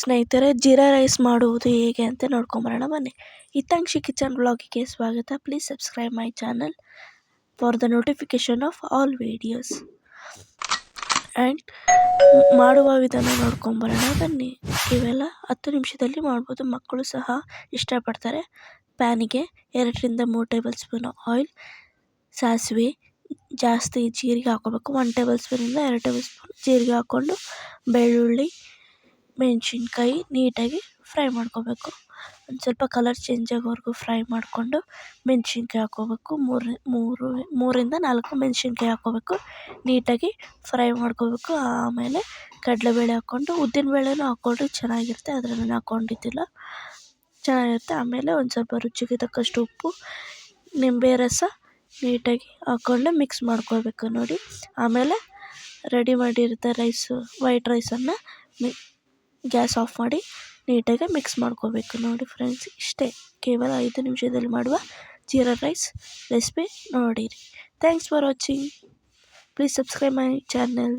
ಸ್ನೇಹಿತರೆ, ಜೀರಾ ರೈಸ್ ಮಾಡುವುದು ಹೇಗೆ ಅಂತ ನೋಡ್ಕೊಂಬರೋಣ ಬನ್ನಿ. ಹಿತಾಂಕ್ಷಿ ಕಿಚನ್ ಬ್ಲಾಗಿಗೆ ಸ್ವಾಗತ. Please subscribe my channel for the notification of all videos. And ಮಾಡುವ ವಿಧಾನ ನೋಡ್ಕೊಂಬರೋಣ ಬನ್ನಿ. ಇವೆಲ್ಲ ಹತ್ತು ನಿಮಿಷದಲ್ಲಿ ಮಾಡ್ಬೋದು. ಮಕ್ಕಳು ಸಹ ಇಷ್ಟಪಡ್ತಾರೆ. ಪ್ಯಾನಿಗೆ ಎರಡರಿಂದ ಮೂರು ಟೇಬಲ್ ಸ್ಪೂನ್ ಆಯಿಲ್, ಸಾಸಿವೆ ಜಾಸ್ತಿ ಜೀರಿಗೆ ಹಾಕೋಬೇಕು ಒನ್ ಟೇಬಲ್ ಸ್ಪೂನಿಂದ ಎರಡು ಟೇಬಲ್ ಸ್ಪೂನ್ ಜೀರಿಗೆ ಹಾಕ್ಕೊಂಡು ಬೆಳ್ಳುಳ್ಳಿ ಮೆಣಸಿನ್ಕಾಯಿ ನೀಟಾಗಿ ಫ್ರೈ ಮಾಡ್ಕೋಬೇಕು. ಒಂದು ಸ್ವಲ್ಪ ಕಲರ್ ಚೇಂಜ್ ಆಗೋವರೆಗೂ ಫ್ರೈ ಮಾಡಿಕೊಂಡು ಮೆಣಸಿನ್ಕಾಯಿ ಹಾಕ್ಕೋಬೇಕು. ಮೂರು ಮೂರು, ಮೂರಿಂದ ನಾಲ್ಕು ಮೆಣಸಿನ್ಕಾಯಿ ಹಾಕ್ಕೋಬೇಕು. ನೀಟಾಗಿ ಫ್ರೈ ಮಾಡ್ಕೋಬೇಕು. ಆಮೇಲೆ ಕಡಲೆಬೇಳೆ ಹಾಕ್ಕೊಂಡು ಉದ್ದಿನಬೇಳೆನೂ ಹಾಕ್ಕೊಂಡ್ರೆ ಚೆನ್ನಾಗಿರುತ್ತೆ. ಆದರೆ ನಾನು ಹಾಕ್ಕೊಂಡಿದ್ದಿಲ್ಲ ಚೆನ್ನಾಗಿರುತ್ತೆ. ಆಮೇಲೆ ಒಂದು ಸ್ವಲ್ಪ ರುಚಿಗೆ ತಕ್ಕಷ್ಟು ಉಪ್ಪು, ನಿಂಬೆ ರಸ ನೀಟಾಗಿ ಹಾಕ್ಕೊಂಡು ಮಿಕ್ಸ್ ಮಾಡ್ಕೊಳ್ಬೇಕು ನೋಡಿ. ಆಮೇಲೆ ರೆಡಿ ಮಾಡಿರುತ್ತೆ ರೈಸು ವೈಟ್ ರೈಸನ್ನು ಮಿ ಗ್ಯಾಸ್ ಆಫ್ ಮಾಡಿ ನೀಟಾಗಿ ಮಿಕ್ಸ್ ಮಾಡ್ಕೋಬೇಕು. ನೋಡಿ ಫ್ರೆಂಡ್ಸ್, ಇಷ್ಟೇ. ಕೇವಲ ಐದು ನಿಮಿಷದಲ್ಲಿ ಮಾಡುವ ಜೀರಾ ರೈಸ್ ರೆಸಿಪಿ ನೋಡಿರಿ. Thanks for watching. Please subscribe my channel.